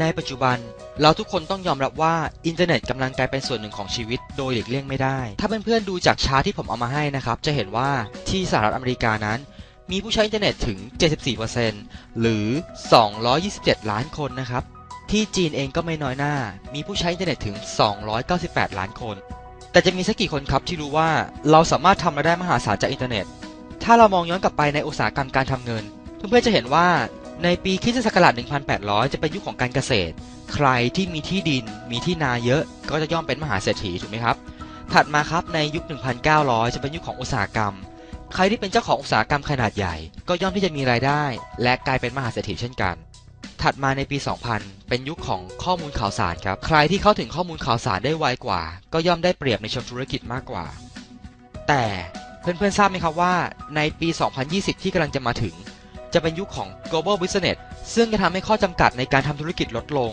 ในปัจจุบันเราทุกคนต้องยอมรับว่าอินเทอร์เน็ตกำลังกลายเป็นส่วนหนึ่งของชีวิตโดยหลีกเลี่ยงไม่ได้ ถ้าเพื่อนๆดูจากชาร์ตที่ผมเอามาให้นะครับ จะเห็นว่าที่สหรัฐอเมริกานั้น มีผู้ใช้อินเทอร์เน็ตถึง 74%หรือ 227 ล้านคนนะครับ ที่จีนเองก็ไม่น้อยหน้า มีผู้ใช้อินเทอร์เน็ตถึง 298 ล้านคน แต่จะมีสักกี่คนครับที่รู้ว่าเราสามารถทำรายได้มหาศาลจากอินเทอร์เน็ต ถ้าเรามองย้อนกลับไปในอุตสาหกรรมการทำเงิน เพื่อนๆจะเห็นว่า ในปีคริสตศักราช 1800 จะเป็นยุคของการเกษตร ใครที่มีที่ดิน มีที่นาเยอะ ก็จะย่อมเป็นมหาเศรษฐีถูกไหมครับ ถัดมาครับในยุค 1900 จะเป็นยุคของอุตสาหกรรม ใครที่เป็นเจ้าของอุตสาหกรรมขนาดใหญ่ ก็ย่อมที่จะมีรายได้ และกลายเป็นมหาเศรษฐีเช่นกัน ถัดมาในปี 2000 เป็นยุคของข้อมูลข่าวสารครับ ใครที่เข้าถึงข้อมูลข่าวสารได้ไวกว่า ก็ย่อมได้เปรียบในเชิงธุรกิจมากกว่า แต่เพื่อนๆทราบไหมครับว่า ในปี 2020 ที่กำลังจะมาถึง จะเป็นยุคของ global business ซึ่งจะทำให้ข้อจำกัดในการทำธุรกิจลดลง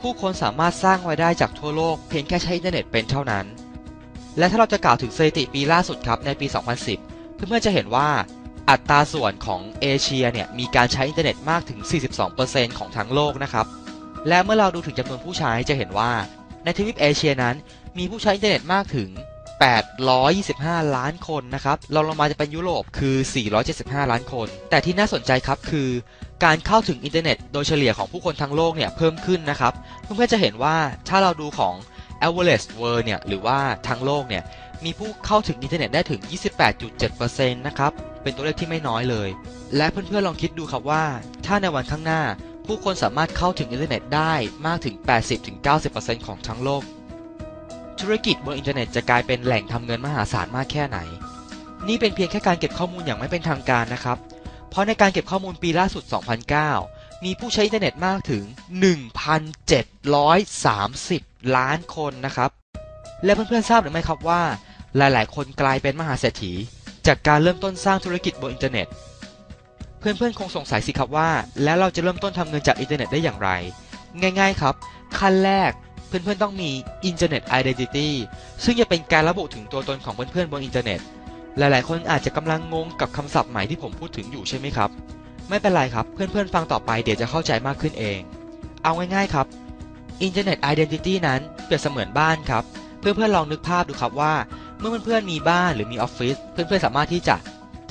ผู้คนสามารถสร้างรายได้จากทั่วโลกเพียงแค่ใช้อินเทอร์เน็ตเป็นเท่านั้น และถ้าเราจะกล่าวถึงสถิติปีล่าสุดครับในปี 2010 เพื่อนๆจะเห็นว่าอัตราส่วนของเอเชียเนี่ยมีการใช้อินเทอร์เน็ตมากถึง 42%ของทั้งโลกนะครับ และเมื่อเราดูถึงจำนวนผู้ใช้จะเห็นว่าในทวีปเอเชียนั้น มีผู้ใช้อินเทอร์เน็ตมากถึง 825 ล้านคนนะครับเราลงมาจะเป็นยุโรปคือ 475 ล้านคน แต่ที่น่าสนใจครับคือการเข้าถึงอินเทอร์เน็ตโดยเฉลี่ยของผู้คนทั้งโลกเนี่ยเพิ่มขึ้นนะครับ เพื่อนๆจะเห็นว่าถ้าเราดูของ average world เนี่ยหรือว่าทั้งโลกเนี่ยมีผู้เข้าถึงอินเทอร์เน็ตได้ถึง 28.7%นะครับ เป็นตัวเลขที่ไม่น้อยเลย และเพื่อนๆลองคิดดูครับว่า ถ้าในวันข้างหน้า ผู้คนสามารถเข้าถึงอินเทอร์เน็ตได้มากถึง 80-90%ของทั้งโลก ธุรกิจบนอินเทอร์เน็ตจะกลายเป็นแหล่งทำเงินมหาศาลมากแค่ไหน นี่เป็นเพียงแค่การเก็บข้อมูลอย่างไม่เป็นทางการนะครับ เพราะในการเก็บข้อมูลปีล่าสุด 2009 มีผู้ใช้อินเทอร์เน็ตมากถึง 1,730 ล้านคนนะครับ และเพื่อนๆทราบหรือไม่ครับว่า หลายๆ คนกลายเป็นมหาเศรษฐี จากการเริ่มต้นสร้างธุรกิจบนอินเทอร์เน็ต เพื่อนๆคงสงสัยสิครับว่า แล้วเราจะเริ่มต้นทำเงินจากอินเทอร์เน็ตได้อย่างไร ง่าย ๆ ครับ ขั้นแรก เพื่อนๆต้องมี Internet Identity ซึ่งจะเป็นการระบุถึงตัวตนของเพื่อนๆบนอินเทอร์เน็ต หลายๆ คนอาจจะกำลังงงกับคำศัพท์ใหม่ที่ผมพูดถึงอยู่ใช่ไหมครับ ไม่เป็นไรครับ เพื่อนๆ ฟังต่อไปเดี๋ยวจะเข้าใจมากขึ้นเอง เอาง่ายๆ ครับ Internet Identity นั้นเปรียบเสมือนบ้านครับ เพื่อนๆ ลองนึกภาพดูครับว่า เมื่อเพื่อนๆ มีบ้านหรือมีออฟฟิศ เพื่อนๆ สามารถที่จะ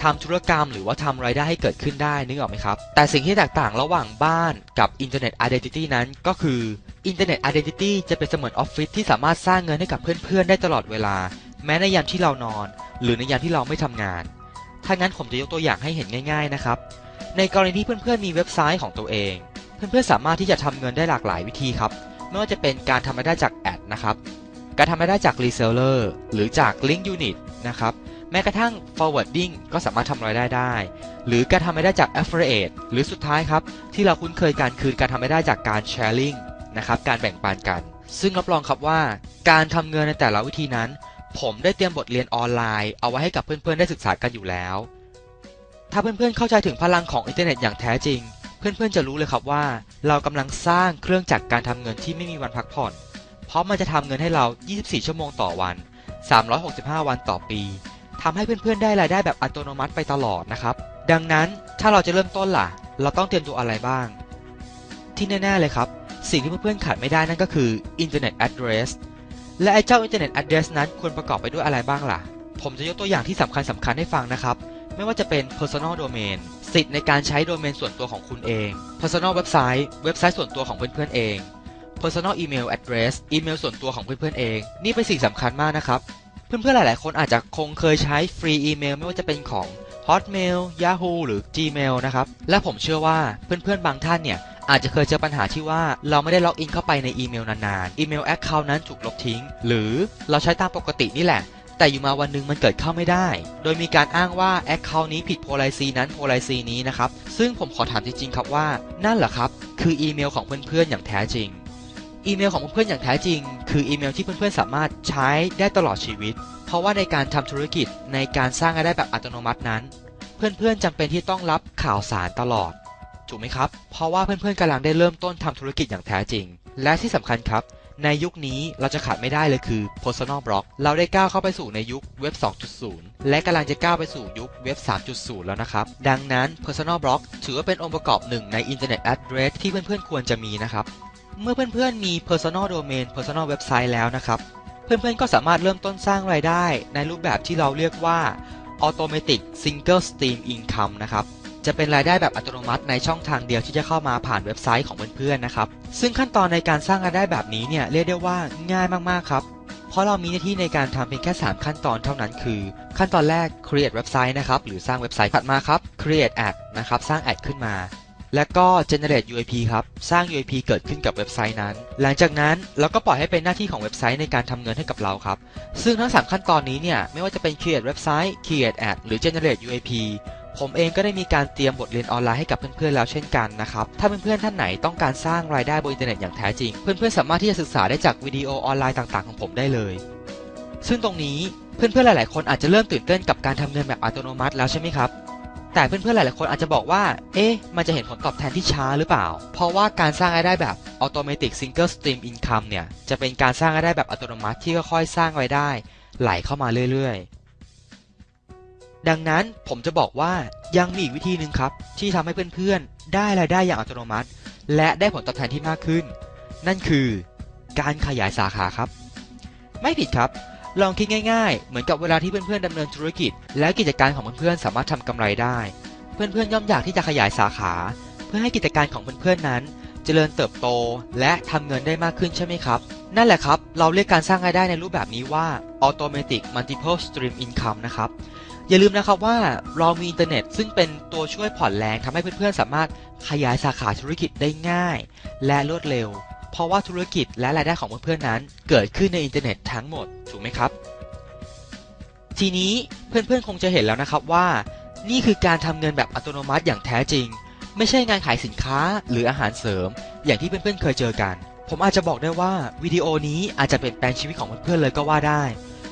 ทำธุรกรรมหรือว่าทำรายได้ให้เกิดขึ้นได้นึกออกไหมครับ แต่สิ่งที่แตกต่างระหว่างบ้านกับ Internet Identity นั้นก็คือ Internet Identity จะเป็นเสมือนออฟฟิศที่สามารถสร้างเงินให้กับเพื่อนๆ ได้ตลอดเวลา แม้ในยามที่เรานอน หรือในยามที่เราไม่ทำงาน ถ้างั้นผมจะยกตัวอย่างให้เห็นง่าย ๆนะครับ ในกรณีที่เพื่อนๆ มีเว็บไซต์ของตัวเอง เพื่อนๆ สามารถที่จะทำเงินได้หลากหลายวิธีครับ ไม่ว่าจะเป็นการทำรายได้จากแอดนะครับ การทำรายได้จากรีเซลเลอร์หรือจาก Link Unit นะครับ แม้กระทั่ง forwarding ก็สามารถทำรายได้ได้ หรือการทำรายได้จาก affiliate หรือสุดท้ายครับที่เราคุ้นเคยกันคือการทำรายได้จากการ sharing นะครับการแบ่งปันกัน ซึ่งรับรองครับว่าการทำเงินในแต่ละวิธีนั้น ผมได้เตรียมบทเรียนออนไลน์เอาไว้ให้กับเพื่อนๆได้ศึกษากันอยู่แล้ว ถ้าเพื่อนๆเข้าใจถึงพลังของอินเทอร์เน็ตอย่างแท้จริง เพื่อนๆจะรู้เลยครับว่า เรากำลังสร้างเครื่องจักรการทำเงินที่ไม่มีวันพักผ่อน เพราะมันจะทำเงินให้เรา 24 ชั่วโมงต่อวัน 365 วันต่อปีทำให้เพื่อนๆได้รายได้แบบอัตโนมัติไปตลอดนะครับ ดังนั้นถ้าเราจะเริ่มต้นล่ะ เราต้องเตรียมตัวอะไรบ้าง ที่แน่ๆเลยครับ สิ่งที่เพื่อนๆขาดไม่ได้นั่นก็คือ Internet Address และไอ้เจ้า Internet Address นั้นควรประกอบไปด้วยอะไรบ้างล่ะ ผมจะยกตัวอย่างที่สำคัญสำคัญให้ฟังนะครับ ไม่ว่าจะเป็น Personal Domain สิทธิ์ในการใช้โดเมนส่วนตัวของคุณเอง Personal Website เว็บไซต์ส่วนตัวของเพื่อนๆเอง Personal Email Address อีเมลส่วนตัวของเพื่อนๆเอง นี่เป็นสิ่งสำคัญมากนะครับ เพื่อนๆหลายๆ คนอาจจะคงเคยใช้ฟรีอีเมลไม่ว่าจะเป็นของ Hotmail Yahoo หรือ Gmail นะครับ และผมเชื่อว่าเพื่อนๆ บางท่านเนี่ย อาจจะเคยเจอปัญหาที่ว่าเราไม่ได้ล็อกอินเข้าไปในอีเมลนานๆ อีเมลแอคเคาท์นั้นถูกลบทิ้ง หรือเราใช้ตามปกตินี่แหละ แต่อยู่มาวันหนึ่งมันเกิดเข้าไม่ได้ โดยมีการอ้างว่าแอคเคาท์นี้ผิดโพลาซีนั้นโพลาซีนี้นะครับ ซึ่งผมขอถามจริงๆครับว่า นั่นเหรอครับ คืออีเมลของเพื่อนๆอย่างแท้จริง อีเมลของเพื่อนๆอย่างแท้จริง คืออีเมลที่เพื่อนๆสามารถใช้ได้ตลอดชีวิต เพราะว่าในการทำธุรกิจในการสร้างรายได้แบบอัตโนมัตินั้น เพื่อนๆจำเป็นที่ต้องรับข่าวสารตลอด ถูกไหมครับ เพราะว่าเพื่อนๆกำลังได้เริ่มต้นทำธุรกิจอย่างแท้จริง และที่สำคัญครับ ในยุคนี้เราจะขาดไม่ได้เลยคือ personal blog เราได้ก้าวเข้าไปสู่ในยุคเว็บ 2.0 และกำลังจะก้าวไปสู่ยุคเว็บ 3.0 แล้วนะครับ ดังนั้น personal blog ถือว่าเป็นองค์ประกอบหนึ่งใน internet address ที่เพื่อนๆควรจะมีนะครับ เมื่อเพื่อนๆมี personal domain personal website แล้วนะครับ เพื่อนๆก็สามารถเริ่มต้นสร้างรายได้ ในรูปแบบที่เราเรียกว่า automatic single stream income นะครับ จะเป็นรายได้แบบอัตโนมัติในช่องทางเดียวที่จะเข้ามาผ่านเว็บไซต์ของเพื่อนๆนะครับ ซึ่งขั้นตอนในการสร้างรายได้แบบนี้เนี่ยเรียกได้ว่าง่ายมากๆครับ เพราะเรามีหน้าที่ในการทำเพียงแค่ 3 ขั้นตอนเท่านั้นคือ ขั้นตอนแรก create เว็บไซต์นะครับหรือสร้างเว็บไซต์ถัดมาครับ create ad นะครับสร้าง ad ขึ้นมาและก็ generate UIP ครับ สร้าง UIP เกิดขึ้นกับเว็บไซต์นั้น หลังจากนั้นเราก็ปล่อยให้เป็นหน้าที่ของเว็บไซต์ในการทำเงินให้กับเราครับ ซึ่งทั้ง 3 ขั้นตอนนี้เนี่ย ไม่ว่าจะเป็น create เว็บไซต์ create ad หรือ generate UIP ผมเองก็ได้มีการเตรียมบทเรียนออนไลน์ให้กับเพื่อนๆแล้วเช่นกันนะครับ ถ้าเพื่อนๆท่านไหนต้องการสร้างรายได้บนอินเทอร์เน็ตอย่างแท้จริง เพื่อนๆสามารถที่จะศึกษาได้จากวิดีโอออนไลน์ต่างๆของผมได้เลย ซึ่งตรงนี้เพื่อนๆหลายๆคนอาจจะเริ่มตื่นเต้นกับการทำเงินแบบอัตโนมัติแล้วใช่ไหมครับแต่เพื่อนๆหลายๆคนอาจจะบอกว่า เอ๊ะ มันจะเห็นผลตอบแทนที่ช้าหรือเปล่า เพราะว่าการสร้างรายได้แบบ automatic single stream income เนี่ย จะเป็นการสร้างรายได้แบบอัตโนมัติที่ค่อยๆสร้างรายได้ ไหลเข้ามาเรื่อยๆ ดังนั้นผมจะบอกว่ายังมีอีกวิธีหนึ่งครับ ที่ทำให้เพื่อนๆ ได้รายได้อย่างอัตโนมัติ และได้ผลตอบแทนที่มากขึ้น นั่นคือการขยายสาขาครับ ไม่ผิดครับ ลองคิดง่ายๆ เหมือนกับเวลาที่เพื่อนๆดำเนินธุรกิจ และกิจการของเพื่อนๆสามารถทำกำไรได้ เพื่อนๆย่อมอยากที่จะขยายสาขา เพื่อให้กิจการของเพื่อนๆนั้น เจริญเติบโตและทำเงินได้มากขึ้นใช่ไหมครับ นั่นแหละครับ เราเรียกการสร้างรายได้ในรูปแบบนี้ว่า automatic multiple stream income นะครับ อย่าลืมนะครับว่าเรามีอินเทอร์เน็ตซึ่งเป็นตัวช่วยผ่อนแรงทำให้เพื่อนๆสามารถขยายสาขาธุรกิจได้ง่าย และรวดเร็ว เพราะว่าธุรกิจและรายได้ของเพื่อนๆนั้น เกิดขึ้นในอินเทอร์เน็ตทั้งหมดถูกไหมครับ ทีนี้เพื่อนๆคงจะเห็นแล้วนะครับว่า นี่คือการทำเงินแบบอัตโนมัติอย่างแท้จริง ไม่ใช่งานขายสินค้าหรืออาหารเสริม อย่างที่เพื่อนๆเคยเจอกัน ผมอาจจะบอกได้ว่าวิดีโอนี้อาจจะเปลี่ยนแปลงชีวิตของเพื่อนๆเลยก็ว่าได้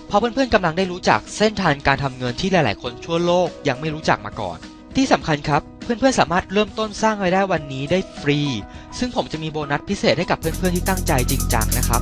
เพราะเพื่อนๆกำลังได้รู้จักเส้นทางการทำเงินที่หลายๆ คนทั่วโลกยังไม่รู้จักมาก่อน ที่สำคัญครับเพื่อนๆสามารถเริ่มต้นสร้างรายได้วันนี้ได้ฟรี ซึ่งผมจะมีโบนัสพิเศษให้กับเพื่อนๆที่ตั้งใจจริงจังนะครับ